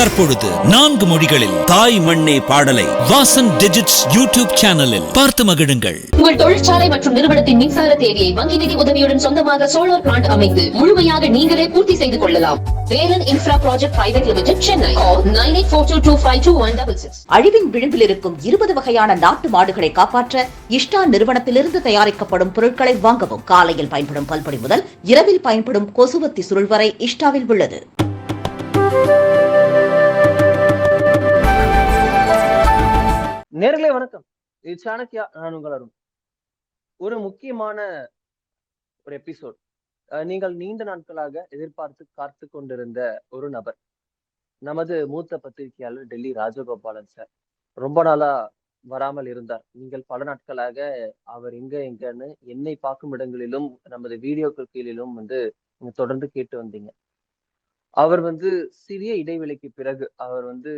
தற்பொழுது நான்கு மொழிகளில் தாய் மண்ணே பாடலை வாசன் டிஜிட்ஸ் யூடியூப் சேனலில் பார்த்து மகிழுங்கள். உங்கள் தொழிற்சாலை மற்றும் நிறுவனத்தின் மின்சார தேவையை வங்கி நிதி உதவியுடன் சொந்தமாக சோலார் பிளான்ட் அமைத்து முழுமையாக நீங்களே பூர்த்தி செய்து கொள்ளலாம். Velan infra project private limited Chennai nine eight four two two five two one double six அழிவின் விளிம்பில் இருக்கும் இருபது வகையான நாட்டு மாடுகளை காப்பாற்ற இஷ்டா நிறுவனத்திலிருந்து தயாரிக்கப்படும் பொருட்களை வாங்கவும் காலையில் பயன்படும் பல்பொடி முதல் இரவில் பயன்படும் கொசுவத்தி சுருள் வரை இஷ்டாவில் உள்ளது. நேர்களே வணக்கம். இது சாணக்கியா நான் உங்கள் அருண். ஒரு முக்கியமான ஒரு எபிசோட் நீங்கள் நீண்ட நாட்களாக எதிர்பார்த்து காத்து கொண்டிருந்த ஒரு நபர் நமது மூத்த பத்திரிகையாளர் டெல்லி ராஜகோபாலன் சார். ரொம்ப நாளா வராமல் இருந்தார். நீங்கள் பல நாட்களாக அவர் எங்க எங்கன்னு என்னை பார்க்கும் இடங்களிலும் நமது வீடியோக்கள் கீழிலும் வந்து நீங்க தொடர்ந்து கேட்டு வந்தீங்க. அவர் வந்து சிறிய இடைவெளிக்கு பிறகு அவர் வந்து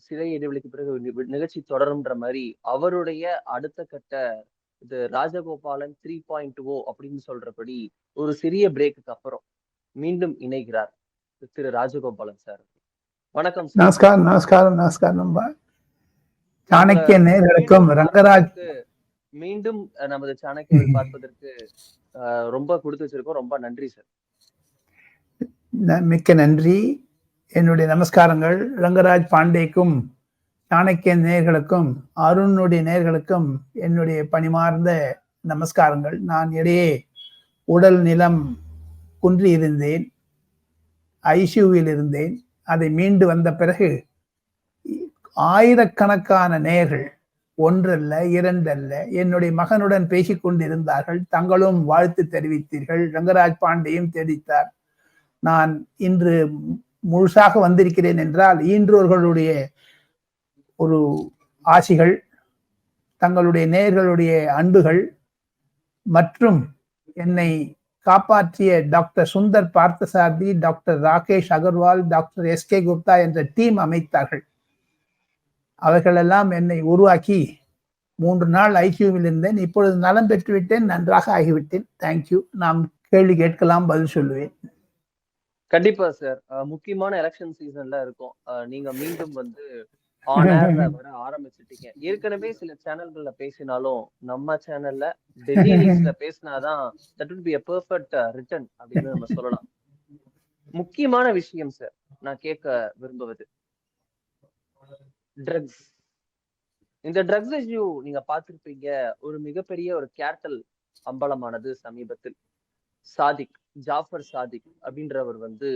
சிறை இடைவெளிக்கு பிறகு நிகழ்ச்சி தொடரும்ன்ற மாதிரி அவருடைய அடுத்த கட்ட இது ராஜகோபாலன் த்ரீ பாயிண்ட் ஓ அப்படின்னு சொல்றபடி ஒரு சிறிய பிரேக்குக்கு அப்புறம் மீண்டும் இணைகிறார் திரு ராஜகோபாலன் சார் வணக்கம் நமஸ்காரம் நமஸ்காரம் நமஸ்காரம் நம்ப சாணக்கிய நேர்களுக்கும் ரங்கராஜ் மீண்டும் நமது சாணக்கியை பார்ப்பதற்கு ரொம்ப கொடுத்து வச்சிருக்கோம். ரொம்ப நன்றி சார் மிக்க நன்றி. என்னுடைய நமஸ்காரங்கள். ரங்கராஜ் பாண்டேக்கும் சாணக்கியன் நேர்களுக்கும் அருணுடைய நேர்களுக்கும் என்னுடைய பணிமார்ந்த நமஸ்காரங்கள். நான் இடையே உடல் நிலம் குன்றி இருந்தேன். ஐசியூவில் இருந்தேன். அதை மீண்டு வந்த பிறகு ஆயிரக்கணக்கான நேர்கள் ஒன்றல்ல இரண்டல்ல என்னுடைய மகனுடன் பேசிக் கொண்டிருந்தார்கள். தங்களும் வாழ்த்து தெரிவித்தீர்கள். ரங்கராஜ் பாண்டேயும் தெரிவித்தார். நான் இன்று முழுசாக வந்திருக்கிறேன் என்றால் ஈன்றோர்களுடைய ஒரு ஆசிகள் தங்களுடைய நேயர்களுடைய அன்புகள் மற்றும் என்னை காப்பாற்றிய doctor Sundar Parthasarathy doctor Rakesh Agarwal doctor S K Gupta என்ற டீம் அமைத்தார்கள். அவர்களெல்லாம் என்னை உருவாக்கி மூன்று நாள் ஐக்கியூவில் இருந்தேன். இப்பொழுது நலம் பெற்றுவிட்டேன் நன்றாக ஆகிவிட்டேன். தேங்க்யூ நாம் கேள்வி கேட்கலாம் பதில் சொல்லுவேன். கண்டிப்பா சார் முக்கியமான எலெக்ஷன் சீசன்ல இருக்கும். நீங்க மீண்டும் வந்து வர ஆரம்பிச்சிட்டீங்க. ஏற்கனவே சில சேனல்கள்ல பேசினாலும் நம்ம சேனல்ல டெல்லி நியூஸ்ல பேசினாதான் that would be perfect return அப்படின்னு நம்ம சொல்லலாம். முக்கியமான விஷயம் சார் நான் கேட்க விரும்புவது. ட்ரக்ஸ் இந்த ட்ரக்ஸ் இஷ்யூ நீங்க பார்த்திருப்பீங்க. ஒரு மிகப்பெரிய ஒரு கேட்டல் அம்பலமானது சமீபத்தில். சாதிக். ஜாஃபர் சாதிக் அப்படின்றவர் வந்து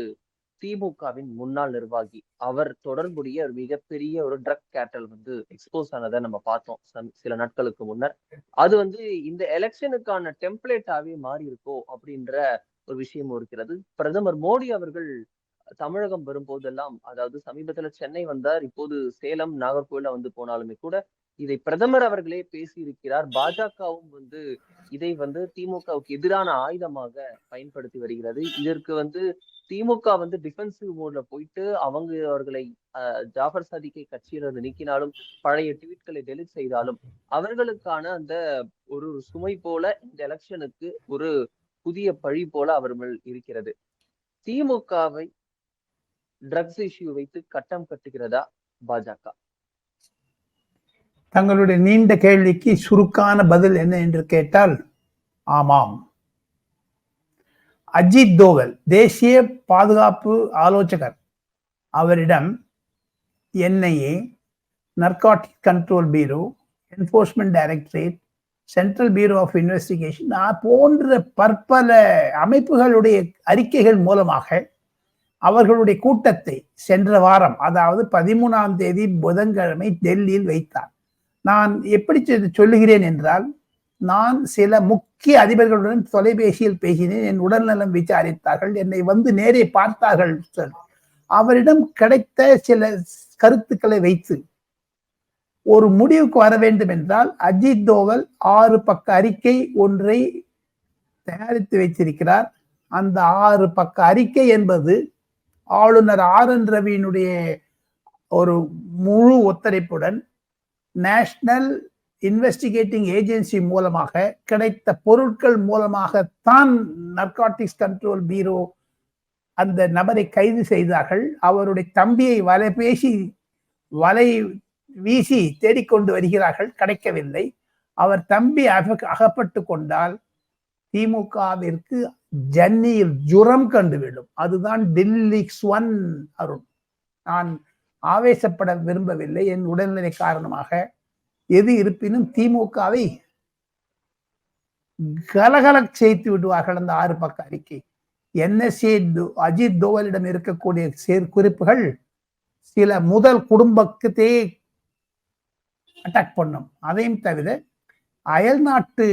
திமுகவின் முன்னாள் நிர்வாகி. அவர் தொடர்புடைய ஒரு மிகப்பெரிய ஒரு ட்ரக் கேட்டல் வந்து எக்ஸ்போஸ் ஆனதை நம்ம பார்த்தோம் சில நாட்களுக்கு முன்னர். அது வந்து இந்த எலெக்ஷனுக்கான டெம்ப்ளேட்டாவே மாறி இருக்கோ அப்படின்ற ஒரு விஷயமும் இருக்கிறது. பிரதமர் மோடி அவர்கள் தமிழகம் வரும்போதெல்லாம் அதாவது சமீபத்துல சென்னை வந்தார் இப்போது சேலம் நாகர்கோவில வந்து போனாலுமே கூட இதை பிரதமர் அவர்களே பேசியிருக்கிறார். பாஜகவும் வந்து இதை வந்து திமுகவுக்கு எதிரான ஆயுதமாக பயன்படுத்தி வருகிறது. இதற்கு வந்து திமுக வந்து டிஃபென்சிவ் மோட்ல போயிட்டு அவங்க அவர்களை அஹ், ஜாஃபர் சாதிக்கை கட்சியிலிருந்து நீக்கினாலும் பழைய ட்வீட்களை டெலிட் செய்தாலும் அவர்களுக்கான அந்த ஒரு சுமை போல இந்த எலெக்ஷனுக்கு ஒரு புதிய பழி போல அவர் மேல் இருக்கிறது. திமுகவை ட்ரக்ஸ் இஷ்யூ வைத்து கட்டம் கட்டுகிறதா பாஜக? தங்களுடைய நீண்ட கேள்விக்கு சுருக்கான பதில் என்ன என்று கேட்டால் ஆமாம். அஜித் தோவல் தேசிய பாதுகாப்பு ஆலோசகர். அவரிடம் NIA narcotic control bureau enforcement directorate central bureau of investigation போன்ற பற்பல அமைப்புகளுடைய அறிக்கைகள் மூலமாக அவர்களுடைய கூட்டத்தை சென்ற வாரம் அதாவது பதிமூணாம் தேதி புதன்கிழமை டெல்லியில் வைத்தார். நான் எப்படி சொல்லுகிறேன் என்றால் நான் சில முக்கிய அதிபர்களுடன் தொலைபேசியில் பேசினேன் என் உடல்நலம் விசாரித்தார்கள் என்னை வந்து நேரே பார்த்தார்கள் அவரிடம் கிடைத்த சில கருத்துக்களை வைத்து ஒரு முடிவுக்கு வர வேண்டும் என்றால் அஜித் தோவல் ஆறு பக்க அறிக்கை ஒன்றை தயாரித்து வைத்திருக்கிறார். அந்த ஆறு பக்க அறிக்கை என்பது ஆளுநர் ஆர் என் ரவியினுடைய ஒரு முழு ஒத்துழைப்புடன் நேஷனல் இன்வெஸ்டிகேட்டிங் ஏஜென்சி மூலமாக கிடைத்த பொருட்கள் மூலமாக தான் நர்காட்டிக்ஸ் கண்ட்ரோல் பீரோ அந்த நபரை கைது செய்தார்கள். அவருடைய தம்பியை வலை பேசி வலை வீசி தேடிக்கொண்டு வருகிறார்கள். கிடைக்கவில்லை. அவர் தம்பி அகப்பட்டு கொண்டால் திமுகவிற்கு ஜன்னியில் ஜுரம் கண்டுவிடும் அதுதான் டெல்லி ஒன் அருண். நான் ஆவேசப்பட விரும்பவில்லை. என் உடல்நிலை காரணமாக எது இருப்பினும் திமுகவை கலகல செய்து விடுவார்கள் அந்த ஆறு பக்க அறிக்கை. என்எஸ்ஏ அஜித் தோவலிடம் இருக்கக்கூடிய குறிப்புகள் சில முதல் குடும்பத்தையே அட்டாக் பண்ணும். அதையும் தவிர அயல்நாட்டு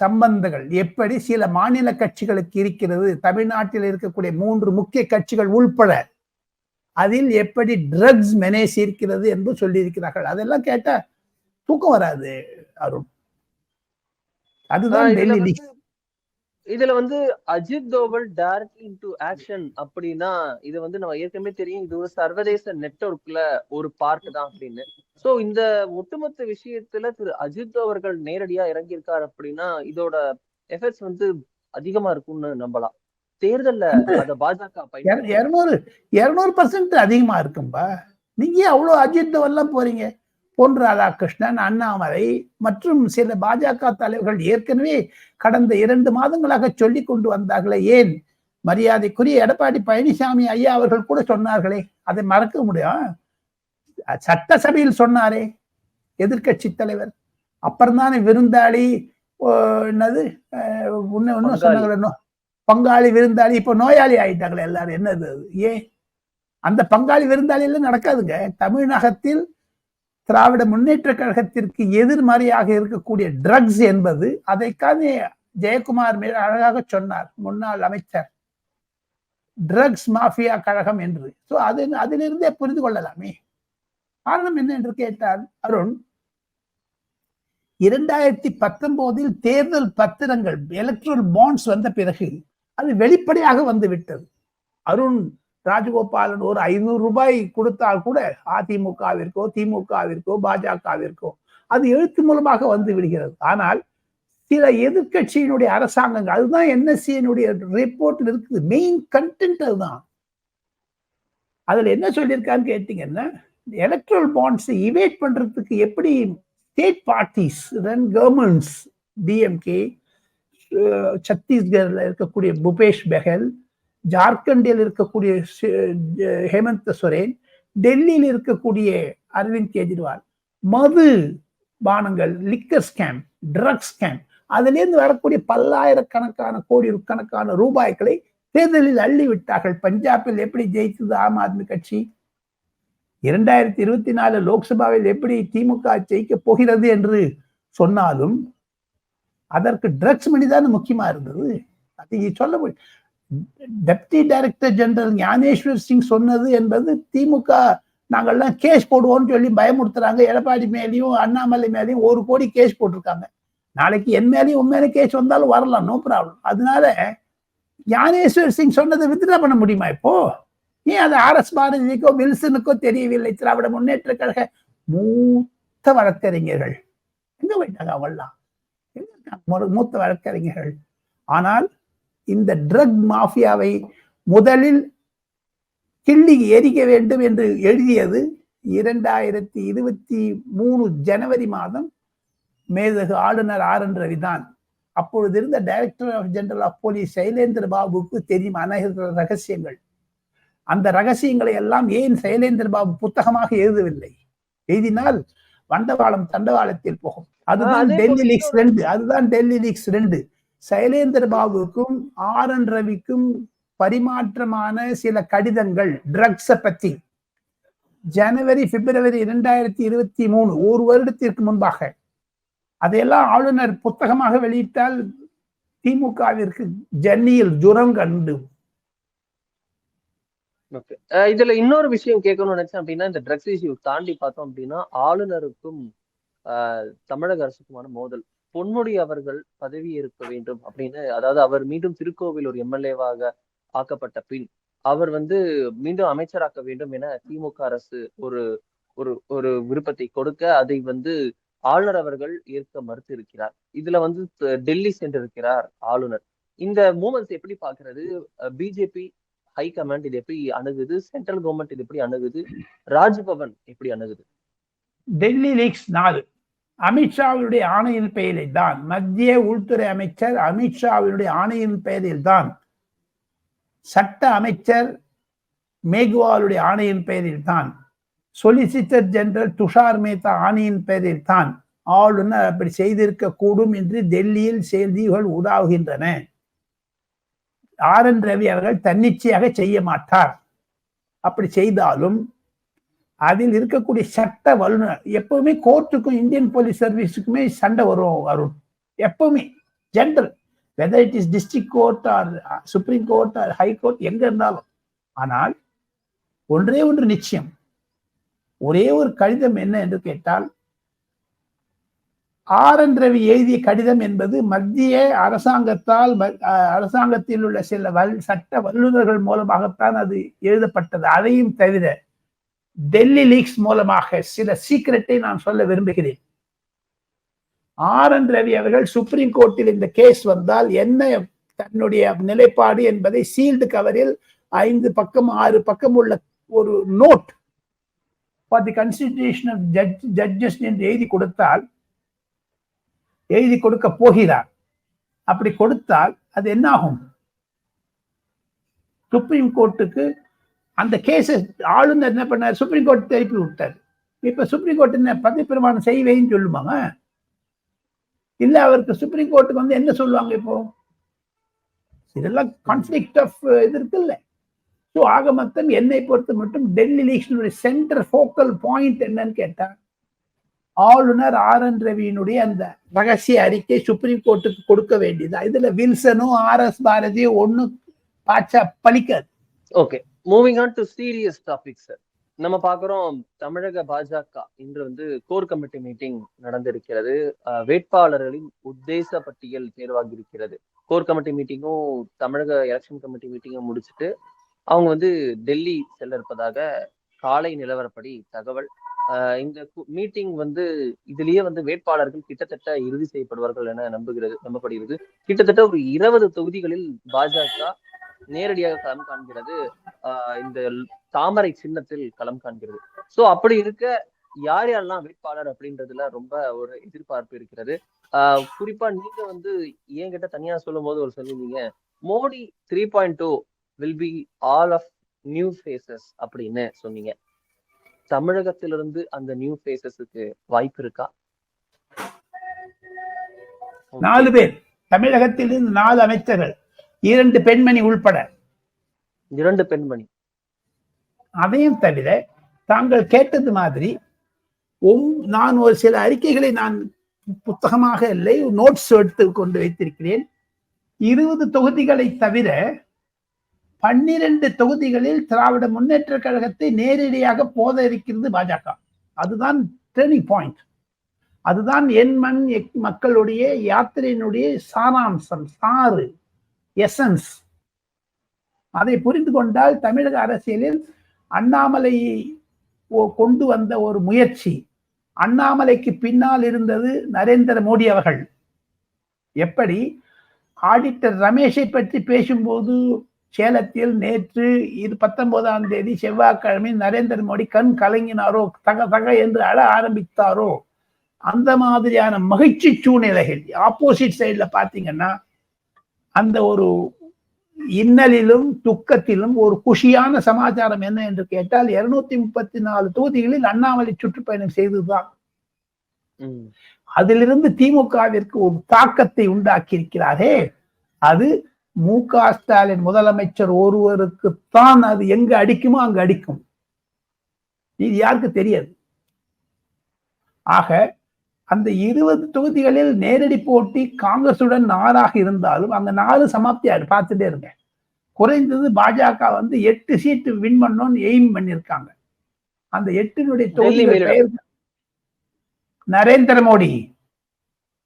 சம்பந்தங்கள் எப்படி சில மாநில கட்சிகளுக்கு இருக்கிறது தமிழ்நாட்டில் இருக்கக்கூடிய மூன்று முக்கிய கட்சிகள் உள்பட அதில் எப்படி ட்ரக்ஸ் மெனேஜ் இருக்கிறது என்று சொல்லியிருக்கிறார்கள். அதெல்லாம் கேட்டா தூக்கம் வராது அருண். அதுதான் டெல்லி இதுல வந்து Ajit Doval direct into action அப்படின்னா இது வந்து நம்ம ஏற்கனவே தெரியும் இது ஒரு சர்வதேச நெட்வொர்க்ல ஒரு பார்ட் தான் அப்படின்னு. சோ இந்த ஒட்டுமொத்த விஷயத்துல திரு அஜித் அவர்கள் நேரடியா இறங்கியிருக்காரு அப்படின்னா இதோட எஃபெக்ட்ஸ் வந்து அதிகமா இருக்கும்னு நம்பலாம். தேர்தல்ல அத பாஜக பயன்படுத்தும். இருநூறு இருநூறு பர்சன்ட் அதிகமா இருக்கும்பா. நீங்க அவ்வளவு அஜித் எல்லாம் போறீங்க? பொன் ராதாகிருஷ்ணன் அண்ணாமலை மற்றும் சில பாஜக தலைவர்கள் ஏற்கனவே கடந்த இரண்டு மாதங்களாக சொல்லி கொண்டு வந்தார்களே ஏன்? மரியாதைக்குரிய எடப்பாடி பழனிசாமி ஐயா அவர்கள் கூட சொன்னார்களே அதை மறக்க முடியும். சட்டசபையில் சொன்னாரே எதிர்க்கட்சி தலைவர். அப்புறம்தானே விருந்தாளி ஓ, என்னது? அஹ், இன்னும் இன்னும் பங்காளி. விருந்தாளி இப்ப நோயாளி ஆயிட்டாங்களே எல்லாரும். என்னது அது? ஏன்? அந்த பங்காளி விருந்தாளி எல்லாம் நடக்காதுங்க. தமிழகத்தில் திராவிட முன்னேற்ற கழகத்திற்கு எதிர்மறையாக இருக்கக்கூடிய ட்ரக்ஸ் என்பது அதைக்கான ஜெயக்குமார் மிக அழகாக சொன்னார் முன்னாள் அமைச்சர். ட்ரக்ஸ் மாஃபியா கழகம் என்று. சோ அது அதிலிருந்தே புரிந்து கொள்ளலாமே. காரணம் என்ன என்று கேட்டால் அருண் இரண்டாயிரத்தி பத்தொன்பதில் தேர்தல் பத்திரங்கள் எலக்ட்ரல் பாண்ட்ஸ் வந்த பிறகு அது வெளிப்படையாக வந்து விட்டது அருண் ராஜகோபாலன் ஒரு ஐநூறு ரூபாய் கொடுத்தால் கூட அதிமுகவிற்கோ திமுகவிற்கோ பாஜகவிற்கோ அது எழுத்து மூலமாக வந்து விடுகிறது. ஆனால் சில எதிர்க்கட்சியினுடைய அரசாங்கங்கள் அதுதான் என்எஸ்சியினுடைய ரிப்போர்ட் இருக்குது. மெயின் கண்டென்ட் அதுதான். அதுல என்ன சொல்லியிருக்கான்னு கேட்டீங்கன்னா எலக்ட்ரல் பாண்ட்ஸ் இவேட் பண்றதுக்கு எப்படி state parties then governments DMK சத்தீஸ்கர்ல இருக்கக்கூடிய புபேஷ் பெஹல் ஜார்க்கண்டில் இருக்கக்கூடிய ஹேமந்த் சோரேன் டெல்லியில் இருக்கக்கூடிய அரவிந்த் கெஜ்ரிவால் மது பானங்கள் லிக்கர் ஸ்கேம் ட்ரக் ஸ்கேம் அதிலிருந்து வரக்கூடிய பல்லாயிரக்கணக்கான கோடி கணக்கான ரூபாய்களை தேர்தலில் அள்ளி விட்டார்கள் பஞ்சாபில் எப்படி ஜெயித்தது ஆம் ஆத்மி கட்சி? இரண்டாயிரத்தி இருபத்தி நாலு லோக்சபாவில் எப்படி திமுக ஜெயிக்க போகிறது என்று சொன்னாலும் அதற்கு ட்ரக்ஸ் மணி தான் முக்கியமா இருந்தது. அது சொல்ல deputy director general Gyaneshwar Singh சொன்னது என்பது திமுக நாங்கள்லாம் கேஸ் போடுவோம்னு சொல்லி பயமுறுத்துறாங்க. எடப்பாடி மேலேயும் அண்ணாமலை மேலேயும் ஒரு கோடி கேஸ் போட்டிருக்காங்க. நாளைக்கு என் மேலேயும் உன் மேலே கேஸ் வந்தாலும் வரலாம். நோ ப்ராப்ளம் அதனால ஞானேஸ்வர் சிங் சொன்னதை வித்ரா பண்ண முடியுமா இப்போ? ஏன் அது ஆர் எஸ் பாரதிக்கோ வில்சனுக்கோ தெரியவில்லை? திராவிட முன்னேற்ற கழக மூத்த வழக்கறிஞர்கள். எங்க போயிட்டாங்க அவங்கெல்லாம் மூத்த வழக்கறிஞர்கள். ஆனால் இந்த ட்ரக் மாஃபியாவை முதலில் கிள்ளி எரிக்க வேண்டும் என்று எழுதியது இரண்டாயிரத்தி இருபத்தி மூணு ஜனவரி மாதம் மேதகு ஆளுநர் ஆர் என் ரவிதான் அப்பொழுது இருந்த director of general of police Sylendra பாபுக்கு தெரியும் அநேக ரகசியங்கள். அந்த ரகசியங்களை எல்லாம் ஏன் சைலேந்திர பாபு புத்தகமாக எழுதவில்லை? எழுதினால் வண்டவாளம் தண்டவாளத்தில் போகும். அதுதான் டெல்லி லீக்ஸ் ரெண்டு. அதுதான் டெல்லி லீக்ஸ் ரெண்டு. சைலேந்திர பாபுக்கும் ஆர் என் ரவிக்கும் பரிமாற்றமான சில கடிதங்கள் ட்ரக்ஸ பத்தி. ஜனவரி பிப்ரவரி இரண்டாயிரத்தி இருபத்தி மூணு ஒரு வருடத்திற்கு முன்பாக. அதையெல்லாம் ஆளுநர் புத்தகமாக வெளியிட்டால் திமுகவிற்கு ஜன்னியில் ஜுரம் கண்டு. இதுல இன்னொரு விஷயம் கேட்கணும்னு நினைச்சேன் அப்படின்னா இந்த ட்ரக்ஸ் இஷ்யூ தாண்டி பார்த்தோம் அப்படின்னா ஆளுநருக்கும் தமிழக அரசுக்குமான மோதல். பொன்முடி அவர்கள் பதவி இருக்க வேண்டும் அப்படின்னு அதாவது அவர் மீண்டும் திருக்கோவில் ஒரு எம்எல்ஏவாக ஆக்கப்பட்ட பின் அவர் வந்து மீண்டும் அமைச்சராக்க வேண்டும் என திமுக அரசு ஒரு ஒரு ஒரு விருப்பத்தை கொடுக்க அதை வந்து ஆளுநர் அவர்கள் ஏற்க மறுத்து இருக்கிறார் இதுல வந்து டெல்லி சென்றிருக்கிறார் ஆளுநர். இந்த மூமெண்ட்ஸ் எப்படி பாக்குறது பிஜேபி ஹை கமாண்ட் இது எப்படி அணுகுது? சென்ட்ரல் கவர்மெண்ட் இது எப்படி அணுகுது? ராஜ்பவன் எப்படி அணுகுது? டெல்லி லீக்ஸ் நாலு. அமித்ஷாவினுடைய ஆணையின் பெயரில் தான். மத்திய உள்துறை அமைச்சர் அமித்ஷாவினுடைய ஆணையின் பெயரில் தான். சட்ட அமைச்சர் மேக்வாலுடைய ஆணையின் பெயரில் தான். சொலிசிட்டர் ஜெனரல் துஷார் மேத்தா ஆணையின் பெயரில் தான். ஆளுநர் அப்படி செய்திருக்க கூடும் என்று டெல்லியில் செய்திகள் உலாவுகின்றன ஆர் என் ரவி அவர்கள் தன்னிச்சையாக செய்ய மாட்டார். அப்படி செய்தாலும் அதில் இருக்கக்கூடிய சட்ட வல்லுநர் எப்பவுமே கோர்ட்டுக்கும் இந்தியன் போலீஸ் சர்வீஸுக்குமே சண்டை வரும் அருண். எப்பவுமே. General whether it is district court or supreme court or high court எங்க இருந்தாலும். ஆனால் ஒன்றே ஒன்று நிச்சயம். ஒரே ஒரு கடிதம் என்ன என்று கேட்டால் ஆர் என் ரவி எழுதிய கடிதம் என்பது மத்திய அரசாங்கத்தால் ம- அரசாங்கத்தில் உள்ள சில வல் சட்ட வல்லுநர்கள் மூலமாகத்தான் அது எழுதப்பட்டது. அதையும் தவிர டெல்லி லீக்ஸ் மூலமாக சில சீக்கிரட்டை நான் சொல்ல விரும்புகிறேன். ஆர் என் ரவி அவர்கள் சுப்ரீம் கோர்ட்டில் இந்த கேஸ் வந்தால் என்ன தன்னுடைய நிலைப்பாடு என்பதை சீல்டு கவரில் ஐந்து பக்கம் ஆறு பக்கம் உள்ள ஒரு note for the consideration of judge judges என்று எழுதி கொடுத்தால் எழுதி கொடுக்க போகிறார். அப்படி கொடுத்தால் அது என்ன ஆகும் சுப்ரீம் கோர்ட்டுக்கு அந்த கேஸை ஆளுநர் என்ன பண்ணார்? சுப்ரீம் கோர்ட் திருப்பி விட்டார். இப்போ சுப்ரீம் கோர்ட் என்ன பதவி பிரமாணம் செய்வேன்னு சொல்லுமாங்க? இல்லை அவருக்கு சுப்ரீம் கோர்ட்டுக்கு வந்து என்ன சொல்லுவாங்க இப்போ? இதெல்லாம் கான்ஃப்ளிக்ட் ஆஃப் இது இருக்குல்ல. ஸோ ஆக மொத்தம் என்னை பொறுத்த மட்டும் டெல்லி லீக்ஷனுடைய சென்டர் ஃபோக்கல் பாயிண்ட் என்னன்னு கேட்டால் ஆளுநர் ஆர் என் ரவியினுடைய அந்த ரகசிய அறிக்கை சுப்ரீம் கோர்ட்டுக்கு கொடுக்க வேண்டியதா? இதுல வில்சனும் ஆர் எஸ் பாரதியும் ஒன்னும் பாச்சா பழிக்காது. Okay moving on to serious topic sir நம்ம பாக்குறோம் தமிழக பாஜக இன்று வந்து கோர் கமிட்டி மீட்டிங் நடந்திருக்கிறது. வேட்பாளர்களின் உத்தேச பட்டியல் தேர்வாகி இருக்கிறது. கோர் கமிட்டி மீட்டிங்கும் தமிழக எலெக்ஷன் கமிட்டி மீட்டிங்கும் முடிச்சுட்டு அவங்க வந்து டெல்லி செல்ல இருப்பதாக காலை நிலவரப்படி தகவல். இந்த மீட்டிங் வந்து இதுலயே வந்து வேட்பாளர்கள் கிட்டத்தட்ட இறுதி செய்யப்படுவார்கள் என நம்புகிறது நம்பப்படுகிறது. கிட்டத்தட்ட ஒரு இருபது தொகுதிகளில் பாஜக நேரடியாக களம் காண்கிறது ஆஹ் இந்த தாமரை சின்னத்தில் களம் காண்கிறது. சோ அப்படி இருக்க யார் யாரெல்லாம் வேட்பாளர் அப்படின்றதுல ரொம்ப ஒரு எதிர்பார்ப்பு இருக்கிறது. ஆஹ் குறிப்பா நீங்க வந்து என்கிட்ட தனியா சொல்லும் போது ஒரு சொல்லியிருந்தீங்க Modi three point two will be all of new faces அப்படின்னு சொன்னீங்க. தமிழகத்திலிருந்து அந்த நியூ ஃபேசஸுக்கு வாய்ப்பு இருக்கா? நாலு பேர். தமிழகத்திலிருந்து நாலு அமைச்சர்கள். இரண்டு பெண்மணி உள்பட. இரண்டு பெண்மணி. அதையும் தவிர தாங்கள் கேட்டது மாதிரி நான் ஒரு சில அறிக்கைகளை நான் புத்தகமாக இல்லை நோட்ஸ் எடுத்து கொண்டு வைத்திருக்கிறேன். இருபது தொகுதிகளை தவிர பன்னிரண்டு தொகுதிகளில் திராவிட முன்னேற்ற கழகத்தை நேரடியாக போத இருக்கிறது பாஜக. அதுதான் டேர்னிங் பாயிண்ட் அதுதான் என் மண் எக் மக்களுடைய யாத்திரையினுடைய சாராம்சம் சாறு. எசன்ஸ் அதை புரிந்து கொண்டால் தமிழக அரசியலில் அண்ணாமலை கொண்டு வந்த ஒரு முயற்சி. அண்ணாமலைக்கு பின்னால் இருந்தது நரேந்திர மோடி அவர்கள். எப்படி? ஆடிட்டர் ரமேஷை பற்றி பேசும்போது சேலத்தில் நேற்று இது பத்தொன்பதாம் தேதி செவ்வாய்க்கிழமை நரேந்திர மோடி கண் கலங்கினாரோ தக தக என்று அழ ஆரம்பித்தாரோ? அந்த மாதிரியான மகிழ்ச்சி சூழ்நிலைகள் ஆப்போசிட் சைடில் பாத்தீங்கன்னா அந்த ஒரு இன்னலிலும் துக்கத்திலும் ஒரு குஷியான சமாச்சாரம் என்ன என்று கேட்டால் இருநூத்தி முப்பத்தி நாலு தொகுதிகளில் அண்ணாமலை சுற்றுப்பயணம் செய்ததுதான். ம். அதிலிருந்து திமுகவிற்கு ஒரு தாக்கத்தை உண்டாக்கி இருக்கிறாரே அது மு க ஸ்டாலின் முதலமைச்சர் ஒருவருக்குத்தான் அது எங்க அடிக்குமோ அங்க அடிக்கும். இது யாருக்கு தெரியாது. ஆக அந்த இருபது தொகுதிகளில் நேரடி போட்டி காங்கிரசுடன் நாலாக இருந்தாலும் அந்த நாலு சமாப்தியாரு பார்த்துட்டே இருங்க. குறைந்தது பாஜக வந்து எட்டு சீட்டு வின் பண்ணோம்னு எய்ம் பண்ணியிருக்காங்க. அந்த எட்டினுடைய மேலிடம். பெயர் நரேந்திர மோடி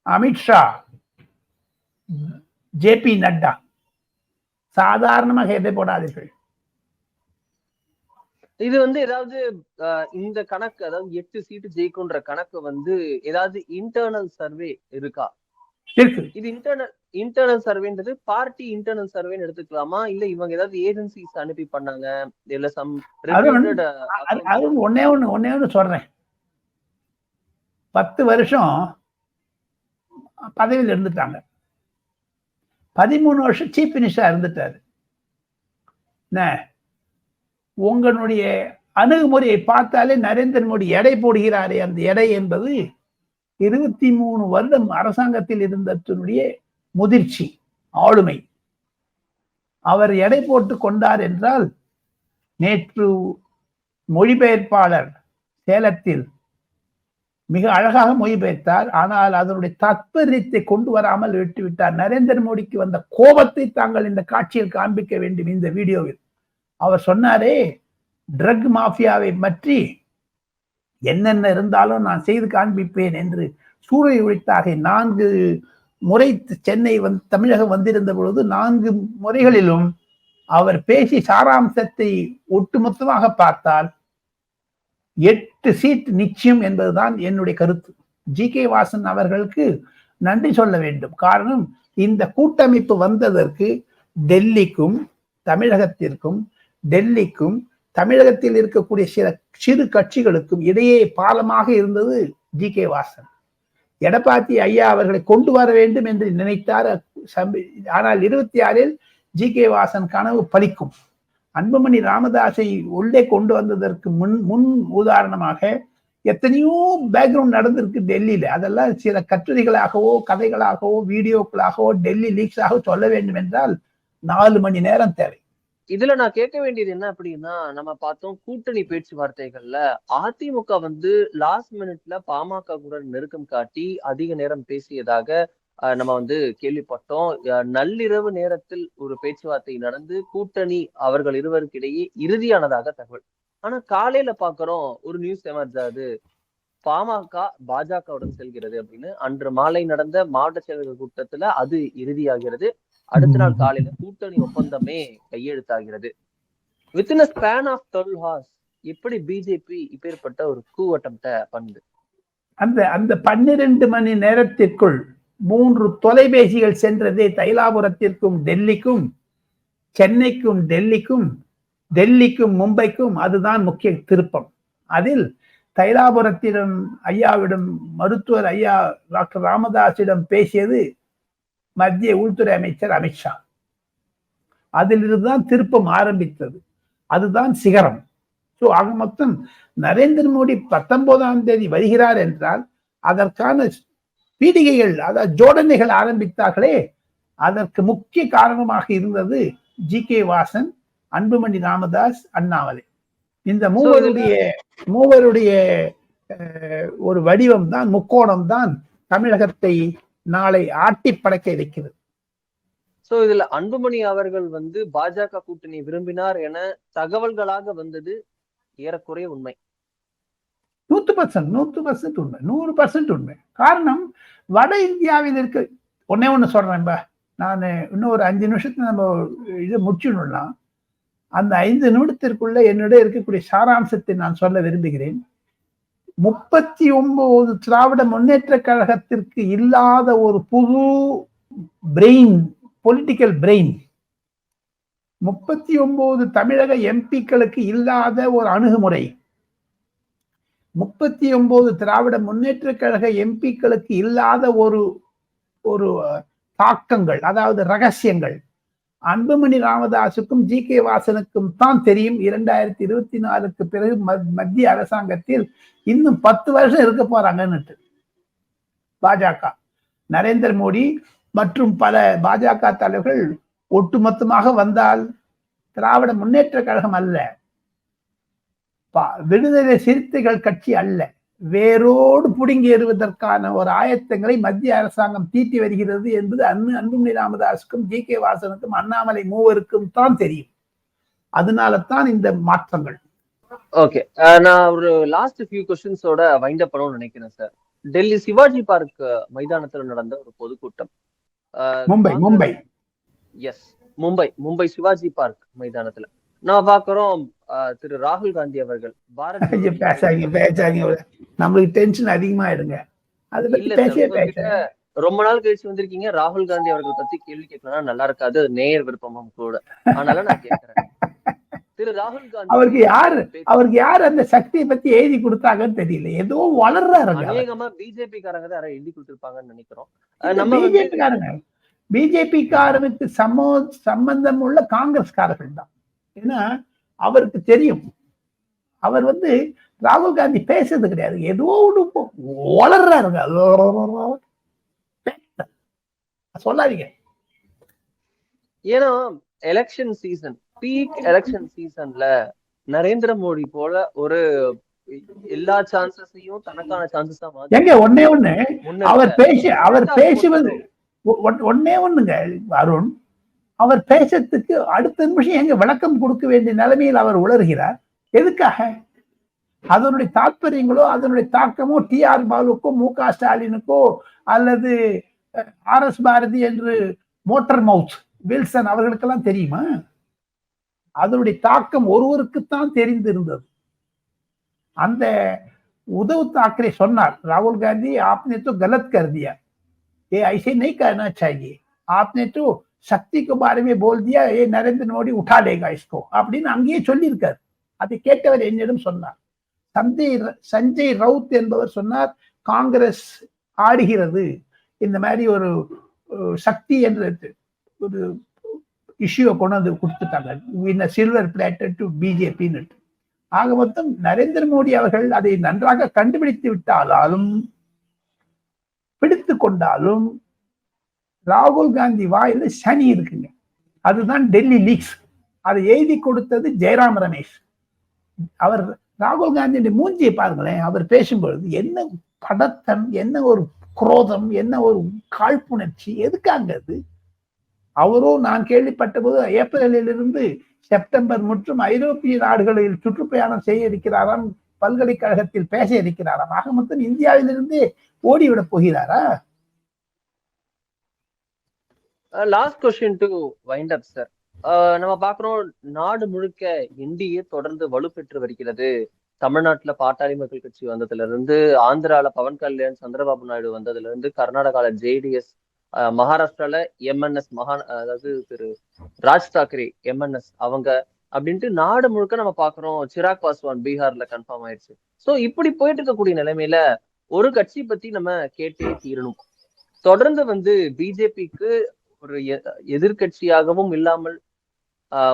அமித்ஷா ஜே பி நட்டா. சாதாரணமாக எதை போடாதீர்கள். இது வந்து ஏதாவது இந்த கணக்கு அதாவது எட்டு சீட்டு ஜெயிக்கும்ன்ற கணக்கு வந்து ஏதாவது இன்டர்னல் சர்வே இருக்கா? இது இன்டர்னல் இன்டர்னல் சர்வேன்றது பார்ட்டி இன்டர்னல் சர்வேன்னு எடுத்துக்கலாமா? இல்ல இவங்க ஏதாவது ஏஜென்சிஸ் அனுப்பி பண்ணாங்க? இல்ல சம் ஒன்னே ஒண்ணு ஒன்னே ஒண்ணு சொல்றேன். பத்து வருஷம் பதவியில் இருந்துட்டாங்க. பதிமூணு வருஷம் சீஃப் மினிஸ்டரா இருந்துட்டாரு. என்ன? உங்களுடைய அணுகுமுறையை பார்த்தாலே நரேந்திர மோடி எடை போடுகிறாரே அந்த எடை என்பது இருபத்தி மூணு வருடம் அரசாங்கத்தில் இருந்ததனுடைய முதிர்ச்சி ஆளுமை. அவர் எடை போட்டு கொண்டார் என்றால் நேற்று மொழிபெயர்ப்பாளர் சேலத்தில் மிக அழகாக மொழிபெயர்த்தார். ஆனால் அதனுடைய தத்பரியத்தை கொண்டு வராமல் விட்டுவிட்டார். நரேந்திர மோடிக்கு வந்த கோபத்தை தாங்கள் இந்த காட்சியில் காண்பிக்க வேண்டும் இந்த வீடியோவில். அவர் சொன்னாரே ட்ரக் மாஃபியாவை பற்றி என்னென்ன இருந்தாலும் நான் செய்து காண்பிப்பேன் என்று சூறை உழைத்தாக நான்கு முறை சென்னை வந்து தமிழகம் வந்திருந்த பொழுது நான்கு முறைகளிலும் அவர் பேசி சாராம்சத்தை ஒட்டுமொத்தமாக பார்த்தால் எட்டு சீட் நிச்சயம் என்பதுதான் என்னுடைய கருத்து. ஜி. கே. வாசன் அவர்களுக்கு நன்றி சொல்ல வேண்டும். காரணம் இந்த கூட்டமைப்பு வந்ததற்கு டெல்லிக்கும் தமிழகத்திற்கும் டெல்லிக்கும் தமிழகத்தில் இருக்கக்கூடிய சில சிறு கட்சிகளுக்கும் இடையே பாலமாக இருந்தது ஜி கே வாசன். எடப்பாடி ஐயா அவர்களை கொண்டு வர வேண்டும் என்று நினைத்தார். ஆனால் இருபத்தி ஆறில் ஜி கே வாசன் கனவு பலிக்கும். அன்புமணி ராமதாஸை உள்ளே கொண்டு வந்ததற்கு முன் முன் உதாரணமாக எத்தனையோ பேக்ரவுண்ட் நடந்திருக்கு டெல்லியில. அதெல்லாம் சில கட்டுரைகளாகவோ கதைகளாகவோ வீடியோக்களாகவோ டெல்லி லீக்ஸாக சொல்ல வேண்டும் என்றால் நாலு மணி நேரம் தேவை. இதுல நான் கேட்க வேண்டியது என்ன அப்படின்னா நம்ம பார்த்தோம் கூட்டணி பேச்சுவார்த்தைகள்ல அதிமுக வந்து லாஸ்ட் மினிட்ல பாமக கூட நெருக்கம் காட்டி அதிக நேரம் பேசியதாக நம்ம வந்து கேள்விப்பட்டோம். நள்ளிரவு நேரத்தில் ஒரு பேச்சுவார்த்தை நடந்து கூட்டணி அவர்கள் இருவருக்கிடையே இறுதியானதாக தகவல். ஆனா காலையில பாக்குறோம் ஒரு நியூஸ் எமர்ஜ் ஆகுது பாமக பாஜகவுடன் செல்கிறது அப்படின்னு. அன்று மாலை நடந்த மாவட்ட செயலர்கள் கூட்டத்துல அது இறுதியாகிறது. அடுத்த நாள் காலையில கூட்டணி ஒப்பந்தமே கையெழுத்தாகிறது. Within span of twelve hours எப்படி பிஜேபி இப்பேற்பட்ட ஒரு கூ அட்டம்ப்ட பண்ணுது அந்த அந்த பன்னிரண்டு மணி நேரத்திற்குள் மூன்று தொலைபேசிகள் சென்றதே தைலாபுரத்திற்கும் டெல்லிக்கும் சென்னைக்கும் டெல்லிக்கும் டெல்லிக்கும் மும்பைக்கும் அதுதான் முக்கிய திருப்பம். அதில் தைலாபுரத்திடம் ஐயாவிடம் மருத்துவர் ஐயா டாக்டர் ராமதாஸிடம் பேசியது மத்திய உள்துறை அமைச்சர் அமித்ஷா அதிலிருந்து தான் திருப்பம் ஆரம்பித்தது. அதுதான் சிகரம். ஸோ ஆக மொத்தம் நரேந்திர மோடி பத்தொன்பதாம் தேதி வருகிறார் என்றால் அதற்கான பீடிகைகள் அதாவது ஜோடனைகள் ஆரம்பித்தார்களே அதற்கு முக்கிய காரணமாக இருந்தது ஜி கே வாசன் அன்புமணி ராமதாஸ் அண்ணாமலை. இந்த மூவருடைய மூவருடைய ஒரு வடிவம் தான் முக்கோணம் தான் தமிழகத்தை நாளை ஆட்டி படைக்க இருக்கிறது சோ இதுல அன்புமணி அவர்கள் வந்து பாஜக கூட்டணி விரும்பினார் என தகவல்களாக வந்தது ஏறக்குறைய உண்மை. நூத்து பர்சன்ட் நூத்து பர்சன்ட் உண்மை நூறு பர்சன்ட் உண்மை. காரணம் வட இந்தியாவில் இருக்க ஒன்னே ஒண்ணு சொல்றேன் நான் இன்னும் ஒரு அஞ்சு நிமிஷத்துல நம்ம இதை முடிச்சிடலாம். அந்த ஐந்து நிமிடத்திற்குள்ள என்னிடம் இருக்கக்கூடிய சாராம்சத்தை நான் சொல்ல விரும்புகிறேன். முப்பத்தி ஒன்பது திராவிட முன்னேற்ற கழகத்திற்கு இல்லாத ஒரு புது பிரெயின் பொலிட்டிக்கல் பிரெயின் முப்பத்தி ஒன்பது தமிழக எம்பிக்களுக்கு இல்லாத ஒரு அணுகுமுறை. முப்பத்தி ஒன்பது திராவிட முன்னேற்ற கழக எம்பிக்களுக்கு இல்லாத ஒரு ஒரு தாக்கங்கள் அதாவது ரகசியங்கள். அன்புமணி ராமதாஸுக்கும் ஜி கே வாசனுக்கும் தான் தெரியும். இரண்டாயிரத்தி இருபத்தி நாலுக்கு பிறகு மத்திய அரசாங்கத்தில் இன்னும் பத்து வருஷம் இருக்க போறாங்கன்னுட்டு. பாஜக. நரேந்திர மோடி மற்றும் பல பாஜக தலைவர்கள் ஒட்டுமொத்தமாக வந்தால் திராவிட முன்னேற்ற கழகம் அல்ல. பா- விடுதலை சிறுத்தைகள் கட்சி அல்ல. வேரோடு புடுங்கி எறிவதற்கான ஒரு ஆயத்தங்களை மத்திய அரசாங்கம் தீட்டி வருகிறது என்பது அன்பு அன்புமணி ராமதாஸுக்கும் ஜி. கே. வாசனுக்கும் அண்ணாமலை மூவருக்கும் தான் தெரியும். அதனால தான் இந்த மாற்றங்கள். ஓகே. நான் ஒரு லாஸ்ட் ஃபியூ கொஸ்டின்ஸோட வைண்ட் அப் பண்ணணும்னு நினைக்கிறேன் சார் டெல்லி சிவாஜி பார்க் மைதானத்துல நடந்த ஒரு பொதுக்கூட்டம். மும்பை மும்பை. எஸ் மும்பை மும்பை சிவாஜி பார்க் மைதானத்துல. நம்ம பாக்குறோம் திரு ராகுல் காந்தி அவர்கள். பாரத் ஐயோ, பேசாதீங்க பேசாதீங்க. நம்மளுக்கு டென்ஷன் அதிகமாயிடுங்க. அதை பேச ரொம்ப நாள் கழிச்சு வந்திருக்கீங்க. ராகுல் காந்தி அவர்கள் பத்தி கேள்வி கேட்கலாம் நல்லா இருக்காது. நேயர் விருப்பமும் கூட. அதனால நான் கேட்கிறேன். திரு ராகுல் காந்தி அவருக்கு யாரு அவருக்கு யார் அந்த சக்தியை பத்தி எழுதி கொடுத்தாங்கன்னு தெரியல. ஏதோ வளர்றாருங்க அவர். அநேகமா பிஜேபி காரங்க தான் எழுதி கொடுத்திருப்பாங்கன்னு நினைக்கிறோம். நம்ம பிஜேபி காரங்க பிஜேபி காரனுக்கு சமோ சம்பந்தம் உள்ள காங்கிரஸ்காரர்கள் தான். ஏன்னா அவருக்கு தெரியும். அவர் வந்து ராகுல் காந்தி பேசுறது கிடையாது. ஏதோ போ- வளர்றாருங்க சொல்லாதீங்க. ஏன்னா எலெக்ஷன் சீசன் பீக் எலெக்ஷன் சீசன்ல நரேந்திர மோடி போல ஒரு எல்லா சான்சஸையும் தனக்கான சான்சஸா எங்க? ஒன்னே ஒண்ணு. அவர் பேசி அவர் பேசுவது போட்டு- ஒ- ஒன்- ஒண்ணே ஒண்ணுங்க. அருண் அவர் பேசத்துக்கு அடுத்த நிமிஷம் எங்க விளக்கம் கொடுக்க வேண்டிய நிலைமையில் அவர் உளறுகிறார் எதுக்காக அதனுடைய தாற்பயங்களோ அதனுடைய தாக்கமோ டி ஆர் பாலுக்கோ மு க ஸ்டாலினுக்கோ அல்லது ஆர் எஸ் பாரதி என்று மோட்டர் மவுத் வில்சன் அவர்களுக்கெல்லாம் தெரியுமா அதனுடைய தாக்கம் ஒருவருக்குத்தான் தெரிந்திருந்தது அந்த உத்தவ் தாக்கரே சொன்னார் राहुल गांधी आपने तो गलत कर दिया ये ऐसे नहीं करना चाहिए आपने तो शक्ति के बारे में बोल दिया ये नरेंद्र मोदी उठा அப்படின்னு அங்கேயே சொல்லியிருக்கார். அதை கேட்டவர் என்னிடம் சொன்னார். சஞ்சய் சஞ்சய் ரவுத் என்பவர் சொன்னார் காங்கிரஸ் ஆடுகிறது. இந்த மாதிரி ஒரு சக்தி என்ற ஒரு இஷ்யூவை கொண்டு வந்து கொடுத்துட்டாங்க. இந்த சில்வர் பிளேட்டட் டு பிஜேபின்னு ஆக மொத்தம் நரேந்திர மோடி அவர்கள் அதை நன்றாக கண்டுபிடித்து விட்டாலும் பிடித்து கொண்டாலும் ராகுல் காந்தி வாயில சனி இருக்குங்க. அதுதான் டெல்லி லீக்ஸ். அதை எழுதி கொடுத்தது ஜெயராம் ரமேஷ். அவர் ராகுல் காந்தியுடைய மூஞ்சியை பாருங்களேன். அவர் பேசும்பொழுது என்ன படத்தம் என்ன ஒரு குரோதம் என்ன ஒரு காழ்ப்புணர்ச்சி எதுக்காங்க அது? அவரும் நான் கேள்விப்பட்ட போது ஏப்ரலிலிருந்து செப்டம்பர் மற்றும் ஐரோப்பிய நாடுகளில் சுற்றுப்பயணம் செய்ய இருக்கிறாராம் பல்கலைக்கழகத்தில் பேச இருக்கிறாராம். ஆக மொத்தம் இந்தியாவிலிருந்து ஓடிவிடப் போகிறாரா? Last question to wind up sir நம்ம பாக்குறோம் நாடு முழுக்க என்டிஏ தொடர்ந்து வலுப்பெற்று வருகிறது. தமிழ்நாட்டுல பாட்டாளி மக்கள் கட்சி வந்ததுல இருந்து ஆந்திரால பவன் கல்யாண் சந்திரபாபு நாயுடு வந்ததுல இருந்து கர்நாடகால ஜேடிஎஸ் மகாராஷ்டிரால எம்என்எஸ் மகா அதாவது திரு ராஜ் தாக்கரே எம்என்எஸ் அவங்க அப்படின்ட்டு நாடு முழுக்க நம்ம பாக்குறோம் சிராக் பாஸ்வான் பீகார்ல கன்ஃபார்ம் ஆயிடுச்சு. சோ இப்படி போயிட்டு இருக்கக்கூடிய நிலைமையில ஒரு கட்சி பத்தி நம்ம கேட்டே தீரணும். தொடர்ந்து வந்து பிஜேபிக்கு ஒரு எ- இல்லாமல்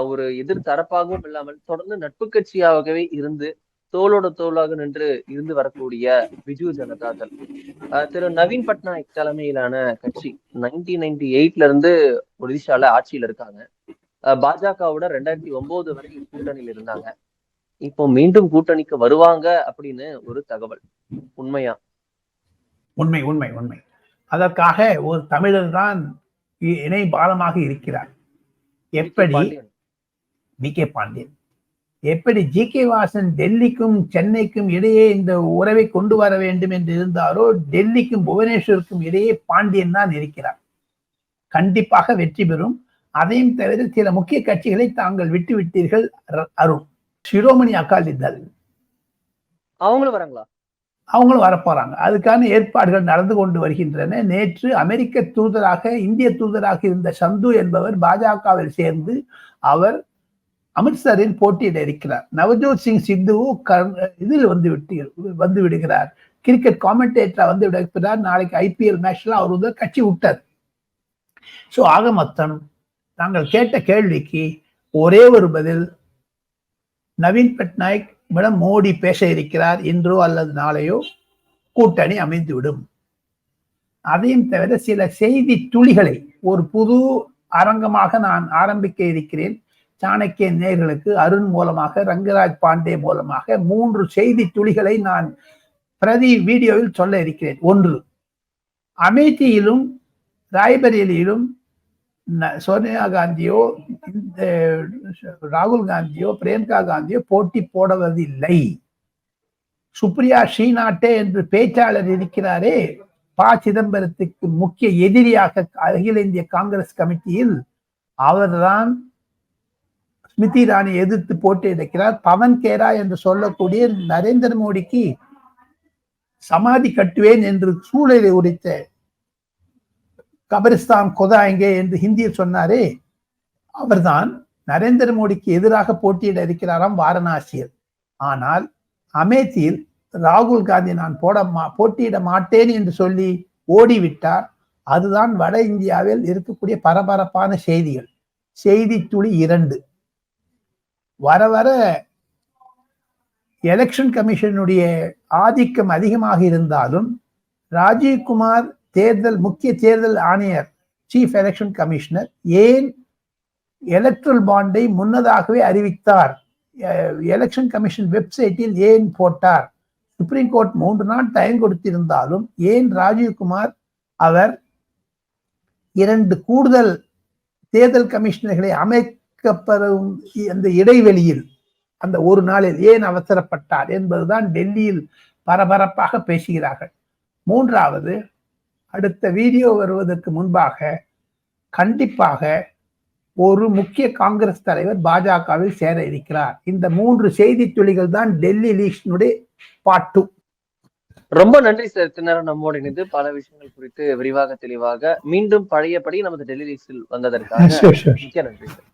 ஒரு எதிர் தரப்பாகவும் இல்லாமல் தொடர்ந்து நட்பு கட்சியாகவே இருந்து தோளோட தோளாக நின்று இருந்து வரக்கூடிய பிஜு ஜனதாதள் திரு நவீன் பட்நாயக் தலைமையிலான கட்சி நைன்டீன் நைன்டி எயிட்ல இருந்து ஒடிசால ஆட்சியில இருக்காங்க. பாஜகவோட ரெண்டாயிரத்தி ஒன்பது வரை கூட்டணியில் இருந்தாங்க. இப்போ மீண்டும் கூட்டணிக்கு வருவாங்க அப்படின்னு ஒரு தகவல். உண்மையா? உண்மை உண்மை உண்மை. அதற்காக ஒரு தமிழர் தான் இணை பாலமாக இருக்கிறார். எப்படி. V K Pandian. எப்படி ஜி கே வாசன் டெல்லிக்கும் சென்னைக்கும் இடையே இந்த உறவை கொண்டு வர வேண்டும் என்று இருந்தாரோ டெல்லிக்கும் புவனேஸ்வருக்கும் இடையே பாண்டியன் தான் இருக்கிறார். கண்டிப்பாக வெற்றி பெறும். அதையும் தவிர சில முக்கிய கட்சிகளை தாங்கள் விட்டு விட்டீர்கள் அருண். சிரோமணி அகாலி தள் அவங்களும் வராங்களா? அவங்களும் வரப்போகிறாங்க அதுக்கான ஏற்பாடுகள் நடந்து கொண்டு வருகின்றன. நேற்று அமெரிக்க தூதராக இந்திய தூதராக இருந்த சந்து என்பவர் பாஜகவில் சேர்ந்து அவர் அமிர்த்சரில் போட்டியிட இருக்கிறார். நவஜோத் சிங் சித்து கர்- இதில் வந்து விட்டு வந்து விடுகிறார். கிரிக்கெட் காமெண்டேட்டரா வந்து விடுகிறார். நாளைக்கு ஐபிஎல் மேட்ச்ல அவர் வந்து கட்சி விட்டார். ஸோ ஆக மொத்தம் தாங்கள் கேட்ட கேள்விக்கு ஒரே ஒரு பதில் நவீன் பட்நாயக் மேடம் மோடி பேச இருக்கிறார் இன்றோ அல்லது நாளையோ கூட்டணி அமைந்துவிடும். அதையும் தவிர சில செய்தி துளிகளை ஒரு புது அரங்கமாக நான் ஆரம்பிக்க இருக்கிறேன். சாணக்கிய நேர்களுக்கு அருண் மூலமாக ரங்கராஜ் பாண்டே மூலமாக மூன்று செய்தி துளிகளை நான் பிரதி வீடியோவில் சொல்ல இருக்கிறேன். ஒன்று அமேதியிலும் ராய்பரேலியிலும் சோனியா காந்தியோ இந்த ராகுல் காந்தியோ பிரியங்கா காந்தியோ போட்டி போடுவதில்லை சுப்ரியா ஸ்ரீநாட்டே என்று பேச்சாளர் இருக்கிறாரே ப சிதம்பரத்துக்கு முக்கிய எதிரியாக அகில இந்திய காங்கிரஸ் கமிட்டியில் அவர்தான் ஸ்மிருதி ராணி எதிர்த்து போட்டியிடுகிறார் பவன் கேரா என்று சொல்லக்கூடிய நரேந்திர மோடிக்கு சமாதி கட்டுவேன் என்று சூழலை உரித்த கபரிஸ்தான் கொதா எங்கே என்று ஹிந்தியில் சொன்னாரே அவர்தான் நரேந்திர மோடிக்கு எதிராக போட்டியிட இருக்கிறாராம் வாரணாசியில். ஆனால் அமேத்தியில் ராகுல் காந்தி நான் போட மா போட்டியிட மாட்டேன் என்று சொல்லி ஓடிவிட்டார். அதுதான் வட இந்தியாவில் இருக்கக்கூடிய பரபரப்பான செய்திகள். செய்தி துளி இரண்டு. வர வர எலெக்ஷன் கமிஷனுடைய ஆதிக்கம் அதிகமாக இருந்தாலும் ராஜீவ்குமார் தேர்தல் முக்கிய தேர்தல் ஆணையர் சீஃப் எலெக்ஷன் கமிஷனர் ஏன் எலக்ட்ரல் பாண்டை முன்னதாகவே அறிவித்தார்? எலெக்ஷன் கமிஷன் வெப்சைட்டில் ஏன் போட்டார்? சுப்ரீம் கோர்ட் மூன்று நாள் டைம் கொடுத்திருந்தாலும் ஏன் ராஜீவ்குமார் அவர் இரண்டு கூடுதல் தேர்தல் கமிஷனர்களை அமைக்கப்படும் அந்த இடைவெளியில் அந்த ஒரு நாளில் ஏன் அவசரப்பட்டார் என்பதுதான் டெல்லியில் பரபரப்பாக பேசுகிறார்கள். மூன்றாவது அடுத்த வீடியோ வருவதற்கு முன்பாக கண்டிப்பாக ஒரு முக்கிய காங்கிரஸ் தலைவர் பாஜகவில் சேர இருக்கிறார். இந்த மூன்று செய்தி துளிகள் தான் டெல்லி லீக்ஷனுடைய பாட்டு ரொம்ப நன்றி சார். தின்னரம் நம்மோடு இணைந்து பல விஷயங்கள் குறித்து விரிவாக தெளிவாக மீண்டும் பழையபடி நமது டெல்லி லீக்ஸில் வந்ததற்காக மிக்க நன்றி சார்.